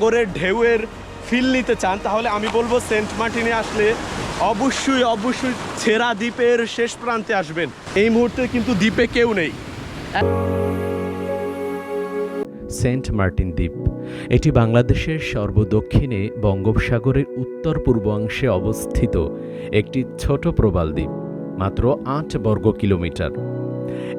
সাগরের ঢেউয়ের ফিল নিতে চান, তাহলে আমি বলব সেন্ট মার্টিনে আসলে অবশ্যই অবশ্যই ছেঁড়া দ্বীপের শেষ প্রান্তে আসবেন। এই মুহূর্তে কিন্তু দ্বীপে কেউ নেই। সেন্ট মার্টিন দ্বীপ, এটি বাংলাদেশের সর্বদক্ষিণে বঙ্গোপসাগরের উত্তর পূর্বাংশে অবস্থিত একটি ছোট প্রবাল দ্বীপ, মাত্র আট বর্গ কিলোমিটার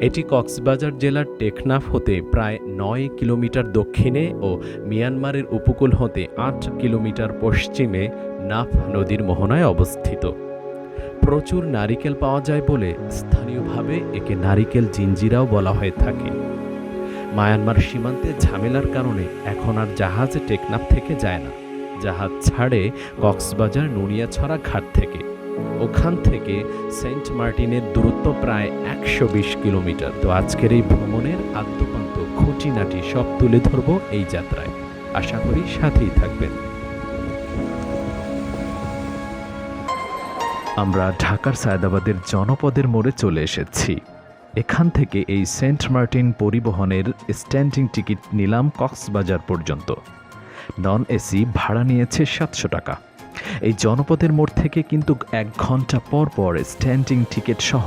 এটি কক্সবাজার জেলার টেকনাফ হতে প্রায় নয় কিলোমিটার দক্ষিণে ও মিয়ানমারের উপকূল হতে আট কিলোমিটার পশ্চিমে নাফ নদীর মোহনায় অবস্থিত। প্রচুর নারিকেল পাওয়া যায় বলে স্থানীয়ভাবে একে নারিকেল জিঞ্জিরাও বলা হয়ে থাকে। মায়ানমার সীমান্তে ঝামেলার কারণে এখন আর জাহাজ টেকনাফ থেকে যায় না। জাহাজ ছাড়ে কক্সবাজার নুনিয়াছড়া ঘাট থেকে। ওখান থেকে সেন্ট মার্টিনের দূরত্ব প্রায় একশো বিশ কিলোমিটার। তো আজকের এই ভ্রমণের আদ্যপান্ত খুঁটিনাটি সব তুলে ধরব এই যাত্রায়। আশা করি সাথেই থাকবেন। আমরা ঢাকার সায়দাবাদের জনপদের মোড়ে চলে এসেছি। এখান থেকে এই সেন্ট মার্টিন পরিবহনের স্ট্যান্ডিং টিকিট নিলাম কক্সবাজার পর্যন্ত। নন এসি ভাড়া নিয়েছে সাতশো টাকা। এই জনপদের মোড় থেকে কিন্তু এক ঘণ্টা পর পর স্ট্যান্ডিং টিকিট সহ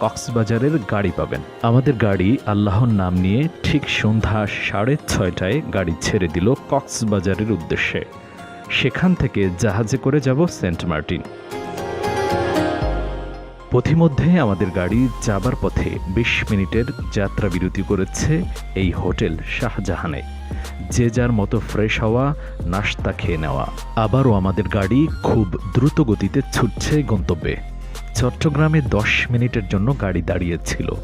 কক্সবাজারের গাড়ি পাবেন। আমাদের গাড়ি আল্লাহর নাম নিয়ে ঠিক সন্ধ্যা সাড়ে ছয়টায় গাড়ি ছেড়ে দিল কক্সবাজারের উদ্দেশ্যে। সেখান থেকে জাহাজে করে যাব সেন্ট মার্টিন। পথিমধ্যে আমাদের গাড়ি যাবার পথে বিশ মিনিটের যাত্রা বিরতি করেছে এই হোটেল শাহজাহানে। যে যার মতো ফ্রেশ হওয়া নাস্তা খেয়ে নেওয়া। আবারও আমাদের গাড়ি খুব দ্রুত গতিতে ছুটছে গন্তব্যে। চট্টগ্রামে দশ মিনিটের জন্য গাড়ি দাঁড়িয়েছিল।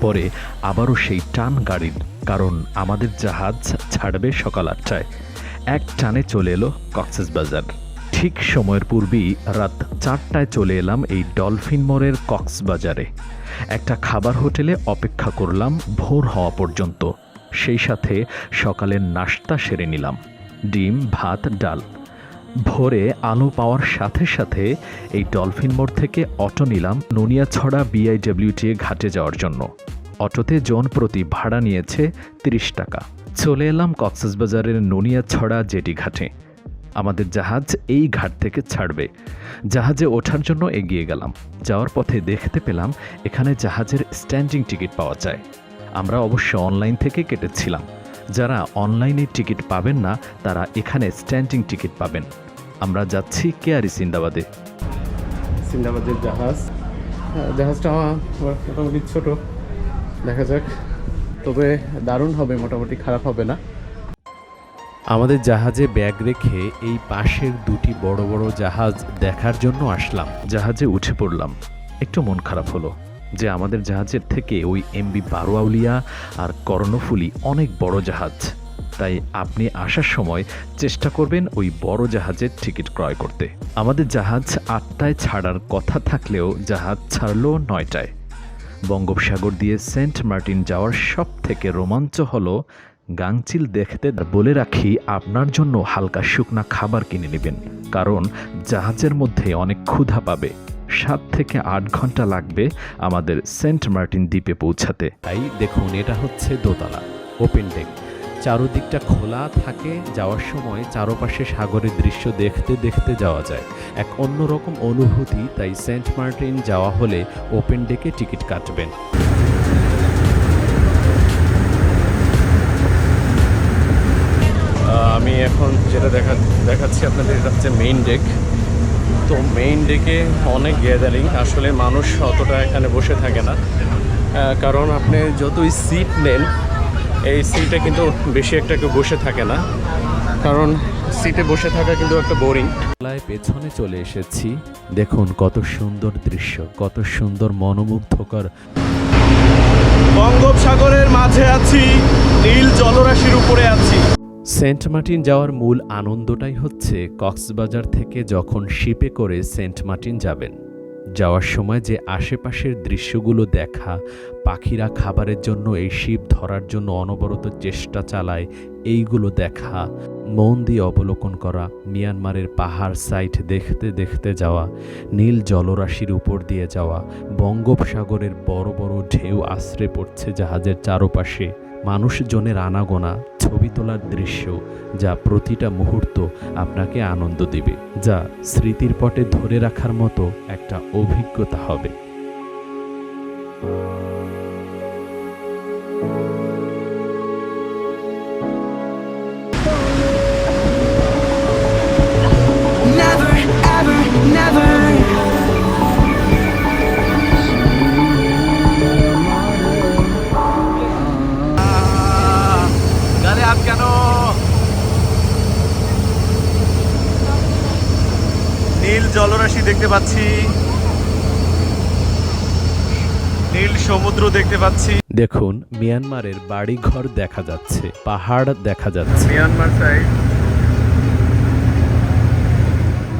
পরে আবারও সেই টান গাড়ির, কারণ আমাদের জাহাজ ছাড়বে সকাল আটটায়। এক টানে চলে এলো কক্সবাজার ঠিক সময়ের পূর্বেই রাত চারটায় চলে এলাম এই ডলফিন মোড়ের কক্সবাজারে। একটা খাবার হোটেলে অপেক্ষা করলাম ভোর হওয়া পর্যন্ত। সেই সাথে সকালের নাস্তা সেরে নিলাম। ডিম, ভাত, ডাল। ভোরে আলো পাওয়ার সাথে সাথে এই ডলফিন মোড় থেকে অটো নিলাম নুনিয়াছড়া বিআইডব্লিউটিএ ঘাটে যাওয়ার জন্য। অটোতে জন প্রতি ভাড়া নিয়েছে তিরিশ টাকা। চলে এলাম কক্সবাজারের নুনিয়াছড়া জেটি ঘাটে। আমাদের জাহাজ এই ঘাট থেকে ছাড়বে। জাহাজে ওঠার জন্য এগিয়ে গেলাম। যাওয়ার পথে দেখতে পেলাম এখানে জাহাজের স্ট্যান্ডিং টিকিট পাওয়া যায়। আমরা অবশ্য অনলাইন থেকে কেটেছিলাম। যারা অনলাইনে টিকিট পাবেন না তারা এখানে স্ট্যান্ডিং টিকিট পাবেন। আমরা যাচ্ছি কেয়ারি সিন্দাবাদে। সিন্দাবাদের জাহাজ। হ্যাঁ, জাহাজটা মোটামুটি ছোট। দেখা যাক। তবে দারুণ হবে মোটামুটি খারাপ হবে না। আমাদের জাহাজে ব্যাগ রেখে এই পাশের দুটি বড় বড় জাহাজ দেখার জন্য আসলাম। জাহাজে উঠে পড়লাম। একটু মন খারাপ হলো। যে আমাদের জাহাজের থেকে ওই এমবি বারোয়াউলিয়া আর কর্ণফুলি অনেক বড় জাহাজ। তাই আপনি আসার সময় চেষ্টা করবেন ওই বড় জাহাজের টিকিট ক্রয় করতে। আমাদের জাহাজ আটটায় ছাড়ার কথা থাকলেও জাহাজ ছাড়লো নয়টায়। বঙ্গোপসাগর দিয়ে সেন্ট মার্টিন যাওয়ার সব থেকে রোমাঞ্চ হলো গাংচিল দেখতে বলে রাখি আপনার জন্য হালকা শুকনা খাবার কিনে নেবেন, কারণ জাহাজের মধ্যে অনেক ক্ষুধা পাবে। সাত থেকে আট ঘণ্টা লাগবে আমাদের সেন্ট মার্টিন দ্বীপে পৌঁছাতে। তাই দেখুন এটা হচ্ছে দোতলা ওপেন ডেক চারদিকটা খোলা থাকে যাওয়ার সময় চারপাশে সাগরের দৃশ্য দেখতে দেখতে যাওয়া যায়। এক অন্যরকম অনুভূতি তাই সেন্ট মার্টিন যাওয়া হলে ওপেন ডেকে টিকিট কাটবেন। আমি এখন যেটা দেখা দেখাচ্ছি আপনাদের এটা হচ্ছে মেইন ডেক তো মেইন ডেকে অনেক গ্যাদারিং আসলে মানুষ অতটা এখানে বসে থাকে না। কারণ আপনি যতই সিট নেন এই সিটে কিন্তু বেশি একটা কেউ বসে থাকে না। কারণ সিটে বসে থাকা কিন্তু একটা বোরিং তলায় পেছনে চলে এসেছি। দেখুন কত সুন্দর দৃশ্য কত সুন্দর মনোমুগ্ধকর। বঙ্গোপসাগরের মাঝে আছি নীল জলরাশির উপরে আছি। সেন্ট মার্টিন যাওয়ার মূল আনন্দটাই হচ্ছে কক্সবাজার থেকে যখন শিপে করে সেন্ট মার্টিন যাবেন। যাওয়ার সময় যে আশেপাশের দৃশ্যগুলো দেখা, পাখিরা খাবারের জন্য এই শিপ ধরার জন্য অনবরত চেষ্টা চালায়, এইগুলো দেখা, মন দিয়ে অবলোকন করা, মিয়ানমারের পাহাড় সাইট দেখতে দেখতে যাওয়া, নীল জলরাশির উপর দিয়ে যাওয়া, বঙ্গোপসাগরের বড় বড় ঢেউ আশ্রে পড়ছে জাহাজের চারপাশে, মানুষজনের আনাগোনা। ছবি তোলার দৃশ্য যা প্রতিটা মুহূর্ত আপনাকে আনন্দ দিবে যা স্মৃতির পটে ধরে রাখার মতো একটা অভিজ্ঞতা হবে Never, ever, never. জলরাশি দেখতে পাচ্ছি। নীল সমুদ্র দেখতে পাচ্ছি। দেখুন মিয়ানমারের বাড়ি ঘর দেখা যাচ্ছে পাহাড় দেখা যাচ্ছে। মিয়ানমার সাইড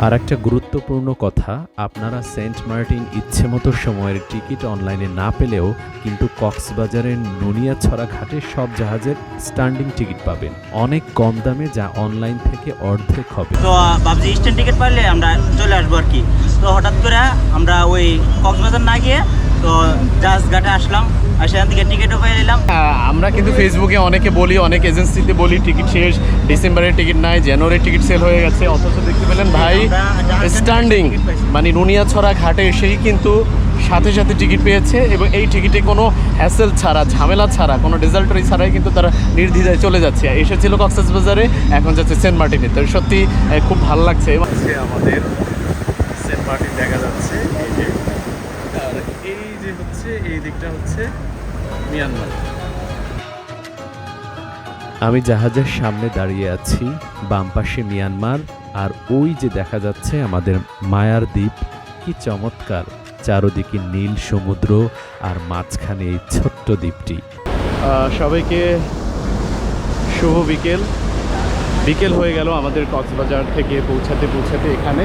আর একটা গুরুত্বপূর্ণ কথা, আপনারা সেন্ট মার্টিন ইচ্ছে মতো সময়ের টিকিট অনলাইনে না পেলেও কিন্তু কক্সবাজারের নুনিয়াছড়া ঘাটে সব জাহাজের স্ট্যান্ডিং টিকিট পাবেন। অনেক কম দামে যা অনলাইন থেকে অর্ধেক হবে। তো ভাবছি স্ট্যান্ড টিকিট পাইলে আমরা চলে আসব আর কি। তো হঠাৎ করে আমরা ওই কক্সবাজার না গিয়ে তো ঘাটে আসলাম আর সেখান থেকে টিকিটও পেয়ে নিলাম। হ্যাঁ, আমরা কিন্তু ফেসবুকে অনেকে বলি অনেক এজেন্সিতে বলি টিকিট শেষ ডিসেম্বরের টিকিট নাই জানুয়ারির টিকিট সেল হয়ে গেছে। অথচ দেখতে পেলেন ভাই স্ট্যান্ডিং মানে নুনিয়াছড়া ঘাটে এসেই কিন্তু সাথে সাথে টিকিট পেয়েছে এবং এই টিকিটে কোনো হ্যাসেল ছাড়া ঝামেলা ছাড়া কোনো ডিজাল্টারি ছাড়াই কিন্তু তারা নির্দ্বিধায় চলে যাচ্ছে। এসেছিল কক্সবাজারে এখন যাচ্ছে সেন্ট মার্টিনে। তো সত্যি খুব ভালো লাগছে। আমাদের সেন্ট মার্টিন দেখা যাচ্ছে এই যে হচ্ছে এই দিকটা হচ্ছে মিয়ানমার। আমি জাহাজের সামনে দাঁড়িয়ে আছি বাম পাশে মিয়ানমার আর ওই যে দেখা যাচ্ছে আমাদের মায়ার দ্বীপ কি চমৎকার। চারদিকে নীল সমুদ্র আর মাঝখানে এই ছোট্ট দ্বীপটি। আহ, সবাইকে শুভ বিকেল। বিকেল হয়ে গেল আমাদের কক্সবাজার থেকে পৌঁছাতে পৌঁছাতে এখানে।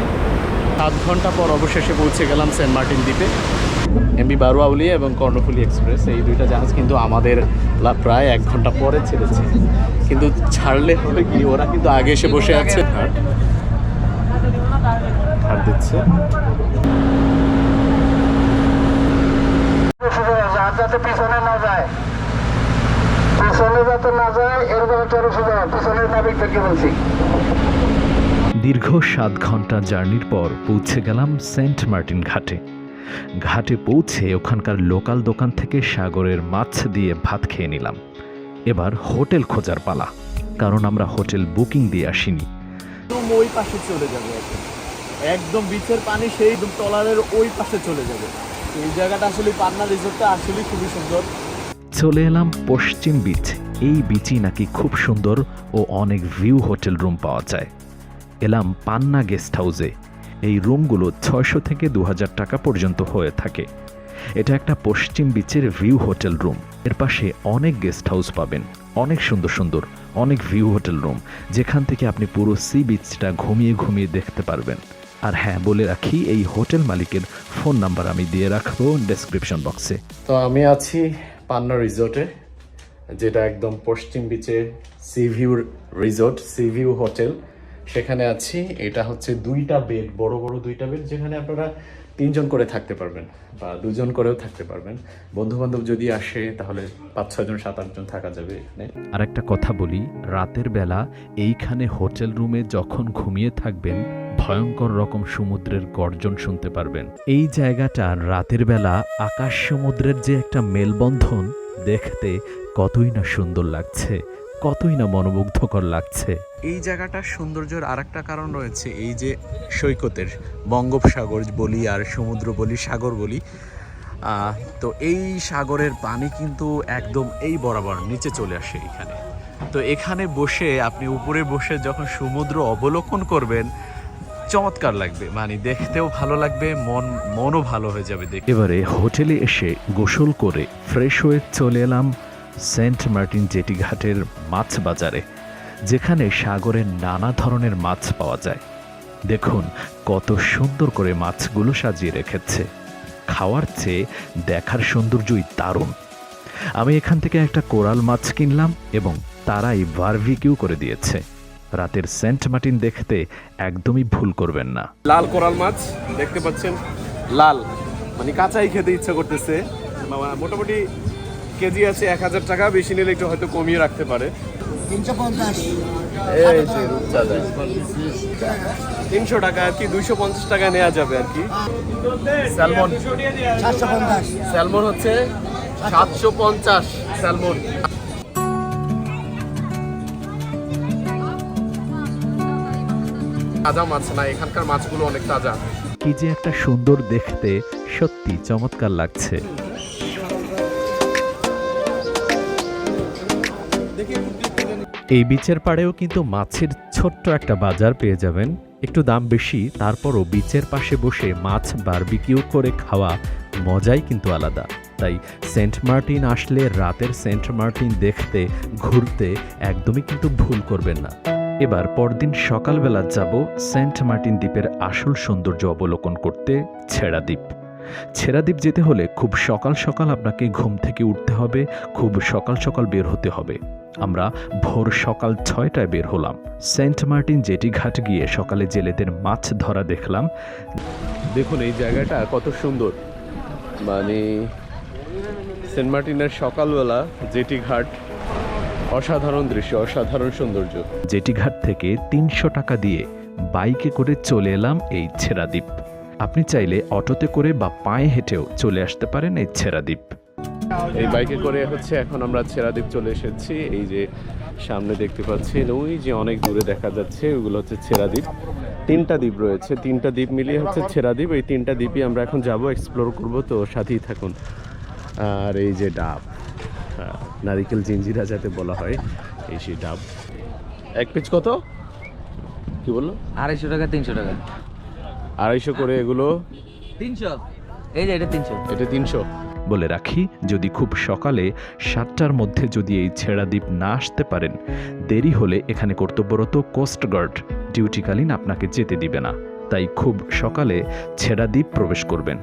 সাত ঘণ্টা পর অবশেষে পৌঁছে গেলাম সেন্ট মার্টিন দ্বীপে। এমবি বারোয়াউলি এবং কর্ণফুলি এক্সপ্রেস এই দুইটা জাহাজ কিন্তু আমাদের প্রায় এক ঘণ্টা পরে ছেড়েছে। কিন্তু ছাড়লে হবে কি? ওরা কিন্তু আগে এসে বসে আছে। দিচ্ছে। যাতে পিছনে না যায়। পিছনে যাতে না যায় এরকম একটা সুযোগ পিছনের নাবিকদেরকে বলছি? দীর্ঘ সাত ঘণ্টা জার্নির পর পৌঁছে গেলাম সেন্ট মার্টিন ঘাটে। ঘাটে পৌঁছে ওখানকার লোকাল দোকান থেকে সাগরের মাছ দিয়ে ভাত খেয়ে নিলাম। এবার হোটেল খোঁজার পালা কারণ আমরা হোটেল বুকিং দিয়ে আসিনি। ওই পাশে চলে যাবে একদম। বিচের পানি সেই টলারের ওই পাশে চলে যাবে। এই জায়গাটা আসলে পান্না রিসোর্টটা আসলে খুবই সুন্দর। চলে এলাম পশ্চিম বিচ এই বিচই নাকি খুব সুন্দর ও অনেক ভিউ হোটেল রুম পাওয়া যায়। এলাম পান্না গেস্ট হাউসে এই রুমগুলো ছয়শো থেকে দু হাজার টাকা পর্যন্ত হয়ে থাকে। এটা একটা পশ্চিম বিচের ভিউ হোটেল রুম। এর পাশে অনেক গেস্ট হাউস পাবেন। অনেক সুন্দর সুন্দর, অনেক ভিউ হোটেল রুম, যেখান থেকে আপনি পুরো সি বিচটা ঘুমিয়ে ঘুমিয়ে দেখতে পারবেন। আর হ্যাঁ বলে রাখি, এই হোটেল মালিকের ফোন নাম্বার আমি দিয়ে রাখব ডেসক্রিপশন বক্সে। তো আমি আছি পান্না রিসোর্টে, যেটা একদম পশ্চিম বিচে sea view resort, sea view hotel. সেখানে আছি। এটা হচ্ছে দুইটা বেড বড় বড় দুইটা বেড যেখানে আপনারা তিনজন করে থাকতে পারবেন বা দুজন করেও থাকতে পারবেন। বন্ধু বান্ধব যদি আসে, তাহলে পাঁচ ছয়জন সাত আটজন থাকা যাবে এখানে। আর একটা কথা বলি, রাতের বেলা এইখানে হোটেল রুমে যখন ঘুমিয়ে থাকবেন, ভয়ঙ্কর রকম সমুদ্রের গর্জন শুনতে পারবেন। এই জায়গাটা রাতের বেলা আকাশ সমুদ্রের যে একটা মেলবন্ধন, দেখতে কতই না সুন্দর লাগছে। কতই না মনোমুগ্ধকর লাগছে। এই জায়গাটার সৌন্দর্যের আর একটা কারণ রয়েছে এই যে সৈকতের বঙ্গোপসাগর বলি আর সমুদ্র বলি সাগর বলি। তো এই সাগরের পানি কিন্তু একদম এই বরাবর নিচে চলে আসে এখানে। তো এখানে বসে আপনি উপরে বসে যখন সমুদ্র অবলোকন করবেন চমৎকার লাগবে। মানে দেখতেও ভালো লাগবে মন মনও ভালো হয়ে যাবে দেখে এবারে হোটেলে এসে গোসল করে ফ্রেশ হয়ে চলে এলাম সেন্ট মার্টিন জেটি ঘাটের মাছ বাজারে, যেখানে সাগরের নানা ধরনের মাছ পাওয়া যায়। দেখুন কত সুন্দর করে মাছগুলো সাজিয়ে রেখেছে। খাওয়ার চেয়ে দেখার সৌন্দর্যই দারুণ। আমি এখান থেকে একটা কোরাল মাছ কিনলাম এবং তারাই বারবিকিউ করে দিয়েছে। রাতের সেন্ট মার্টিন দেখতে একদমই ভুল করবেন না। লাল কোরাল মাছ, দেখতে পাচ্ছেন? লাল মানে কাঁচাই খেতে ইচ্ছা করতেছে। মোটামুটি কেজি আছে এক হাজার টাকা বেশি নিলে একটু হয়তো কমিয়ে রাখতে পারে। তিনশো টাকা আর কি দুইশো পঞ্চাশ টাকা নেওয়া যাবে আর কি। স্যালমন। স্যালমন হচ্ছে সাতশো পঞ্চাশ স্যালমন। তাজা মাছ না এখানকার মাছগুলো অনেক তাজা। কি যে একটা সুন্দর দেখতে সত্যি চমৎকার লাগছে। এই বিচের পাড়েও কিন্তু মাছের ছোট্ট একটা বাজার পেয়ে যাবেন। একটু দাম বেশি, তারপরও বিচের পাশে বসে মাছ বারবিকিউ করে খাওয়া মজাই কিন্তু আলাদা। তাই সেন্ট মার্টিন আসলে রাতের সেন্ট মার্টিন দেখতে, ঘুরতে একদমই কিন্তু ভুল করবেন না। এবার পরদিন সকালবেলা যাব সেন্ট মার্টিন দ্বীপের আসল সৌন্দর্য অবলোকন করতে ছেড়া দ্বীপ। ছেড়া দ্বীপ যেতে হলে খুব সকাল সকাল আপনাকে ঘুম থেকে উঠতে হবে, খুব সকাল সকাল বের হতে হবে। আমরা ভোর সকাল ছয়টায় বের হলাম। সেন্ট মার্টিন জেটি ঘাট গিয়ে সকালে জেলেদের মাছ ধরা দেখলাম। দেখুন এই জায়গাটা কত সুন্দর। মানে সেন্ট মার্টিনের সকালবেলা জেটি ঘাট অসাধারণ দৃশ্য, অসাধারণ সৌন্দর্য। জেটি ঘাট থেকে তিনশো টাকা দিয়ে বাইকে করে চলে এলাম এই ছেড়া দ্বীপ আপনি চাইলে অটোতে করে বা পায়ে হেঁটেও চলে আসতে পারেন এই ছেড়া দ্বীপ এই বাইকে করে হচ্ছে এখন আমরা ছেড়াদ্বীপ চলে এসেছি। এই যে সামনে দেখতে পাচ্ছেন ওই যে অনেক দূরে দেখা যাচ্ছে ওগুলো হচ্ছে ছেড়াদ্বীপ। তিনটা দ্বীপ রয়েছে। তিনটা দ্বীপ মিলিয়ে হচ্ছে ছেড়াদ্বীপ। এই তিনটা দ্বীপই আমরা এখন যাব এক্সপ্লোর করব। তো সাথেই থাকুন। আর এই যে ডাব নারিকেল জিঞ্জিরা যাতে বলা হয় এই সেই ডাব। এক পিচ কত? কি বলল? আড়াইশো টাকা তিনশো টাকা। আড়াইশো করে এগুলো। তিনশো। এই যে এটা তিনশো। এটা তিনশো। বলে রাখি যদি খুব সকালে সাতটার মধ্যে যদি এই ছেড়া দ্বীপ না আসতে পারেন দেরি হলে এখানে কর্তব্যরত কোস্টগার্ড ডিউটিকালীন আপনাকে যেতে দিবে না। তাই খুব সকালে ছেড়া দ্বীপ প্রবেশ করবেন।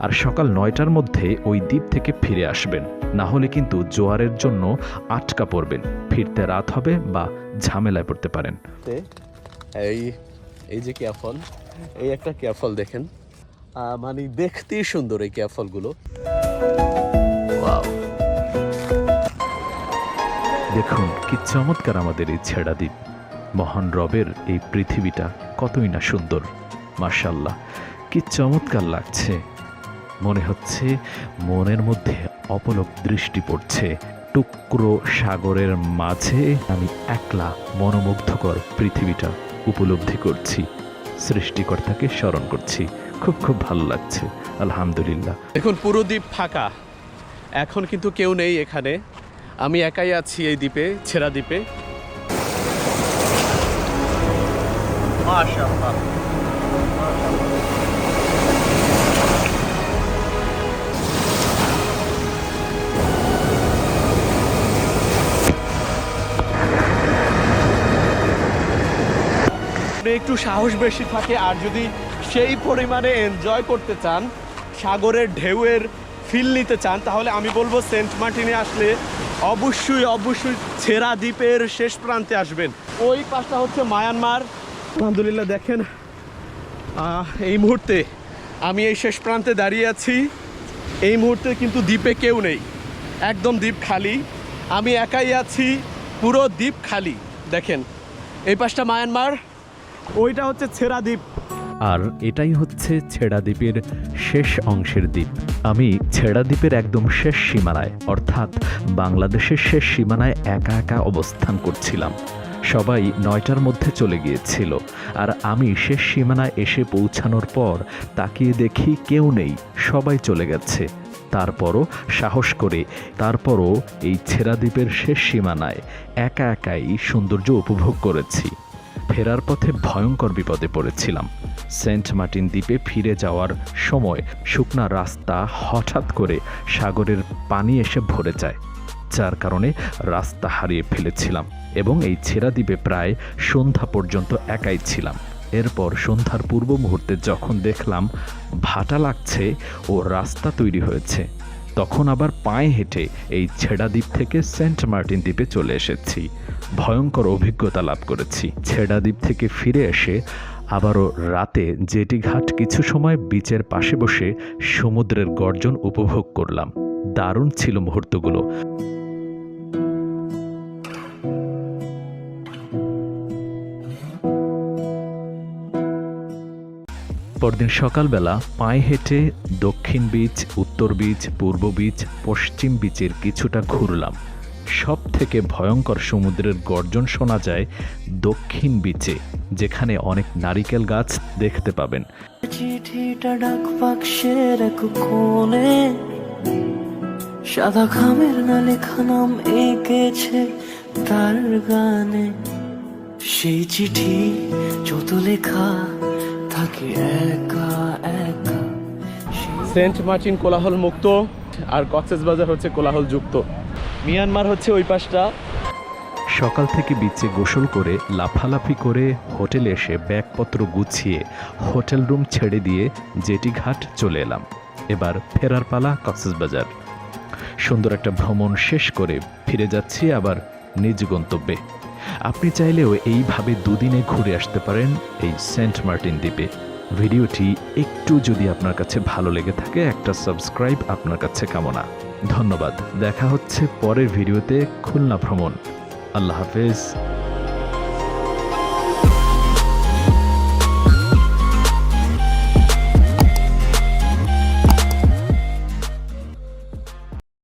আর সকাল নয়টার মধ্যে ওই দ্বীপ থেকে ফিরে আসবেন। না হলে কিন্তু জোয়ারের জন্য আটকা পড়বেন। ফিরতে রাত হবে বা ঝামেলায় পড়তে পারেন। এই এই যে ক্যাফল এই একটা ক্যাফল দেখেন। মানে দেখতেই সুন্দর এই ক্যাফলগুলো দেখুন, কি চমৎকার আমাদের এই ছেড়া দ্বীপ। মহান রবের এই পৃথিবীটা কতই না সুন্দর। মার্শাল্লাহ কি চমৎকার লাগছে। মনে হচ্ছে মনের মধ্যে অপলক দৃষ্টি পড়ছে। টুকরো সাগরের মাঝে আমি একলা মনোমুগ্ধকর পৃথিবীটা উপলব্ধি করছি। সৃষ্টিকর্তাকে স্মরণ করছি। খুব খুব ভালো লাগছে আলহামদুলিল্লাহ। দেখুন পুরো দ্বীপ ফাঁকা। এখন কিন্তু কেউ নেই এখানে। আমি একাই আছি এই দ্বীপে ছেড়া দ্বীপে। মাশাআল্লাহ। আপনি একটু সাহস বেশি থাকে, আর যদি সেই পরিমাণে এনজয় করতে চান, সাগরের ঢেউয়ের ফিল নিতে চান, তাহলে আমি বলব সেন্ট মার্টিনে আসলে অবশ্যই অবশ্যই ছেড়া দ্বীপের শেষ প্রান্তে আসবেন। ওই পাশটা হচ্ছে মায়ানমার। আলহামদুলিল্লাহ দেখেন এই মুহূর্তে আমি এই শেষ প্রান্তে দাঁড়িয়ে আছি। এই মুহূর্তে কিন্তু দ্বীপে কেউ নেই, একদম দ্বীপ খালি। আমি একাই আছি, পুরো দ্বীপ খালি। দেখেন, এই পাশটা মায়ানমার। ওইটা হচ্ছে ছেড়া দ্বীপ। আর এটাই হচ্ছে ছেড়া দ্বীপের শেষ অংশের দ্বীপ। আমি ছেড়া দ্বীপের একদম শেষ সীমানায়, অর্থাৎ বাংলাদেশের শেষ সীমানায় একা একা অবস্থান করছিলাম। সবাই নয়টার মধ্যে চলে গিয়েছিল, আর আমি শেষ সীমানায় এসে পৌঁছানোর পর তাকিয়ে দেখি কেউ নেই, সবাই চলে গেছে। তারপরও সাহস করে, তারপরও এই ছেড়া দ্বীপের শেষ সীমানায় একা একাই সৌন্দর্য উপভোগ করেছি। ফেরার পথে ভয়ঙ্কর বিপদে পড়েছিলাম। সেন্ট মার্টিন দ্বীপে ফিরে যাওয়ার সময় শুকনা রাস্তা হঠাৎ করে সাগরের পানি এসে ভরে যায়, যার কারণে রাস্তা হারিয়ে ফেলেছিলাম এবং এই ছেঁড়া দ্বীপে প্রায় সন্ধ্যা পর্যন্ত একাই ছিলাম। এরপর সন্ধ্যার পূর্ব মুহূর্তে যখন দেখলাম ভাটা লাগছে ও রাস্তা তৈরি হয়েছে তখন আবার পায়ে হেঁটে এই ছেড়া দ্বীপ থেকে সেন্ট মার্টিন দ্বীপে চলে এসেছি। ভয়ঙ্কর অভিজ্ঞতা লাভ করেছি। ছেড়া দ্বীপ থেকে ফিরে এসে আবারও রাতে জেটি ঘাট কিছু সময় বিচের পাশে বসে সমুদ্রের গর্জন উপভোগ করলাম। দারুণ ছিল মুহূর্তগুলো। পরদিন সকালবেলা পায়ে হেঁটে দক্ষিণ বীচ, উত্তর বীচ, পূর্ব বীচ, পশ্চিম বীচের কিছুটা ঘুরলাম। সব থেকে ভয়ঙ্কর সমুদ্রের গর্জন শোনা যায় দক্ষিণ বিচে, যেখানে অনেক নারিকেল গাছ দেখতে পাবেন। চিঠিটা সাদা খামের না লেখা নাম এঁকেছে তার গানে। সেই চিঠি যত লেখা থাকে একা একা। সেন্ট মার্টিন কোলাহল মুক্ত আর কক্সেস বাজার হচ্ছে কোলাহল যুক্ত। মিয়ানমার হচ্ছে ওই পাশটা। সকাল থেকে বিচে গোসল করে লাফালাফি করে হোটেলে এসে ব্যাগপত্র গুছিয়ে হোটেল রুম ছেড়ে দিয়ে জেটি ঘাট চলে এলাম। এবার ফেরার পালা কক্সবাজার সুন্দর একটা ভ্রমণ শেষ করে ফিরে যাচ্ছি আবার নিজ গন্তব্যে। আপনি চাইলেও এইভাবে দুদিনে ঘুরে আসতে পারেন এই সেন্ট মার্টিন দ্বীপে। ভিডিওটি একটু যদি আপনার কাছে ভালো লেগে থাকে, একটা সাবস্ক্রাইব আপনার কাছে কামনা। ধন্যবাদ। দেখা হচ্ছে পরের ভিডিওতে। খুলনা ভ্রমণ। আল্লাহ হাফেজ।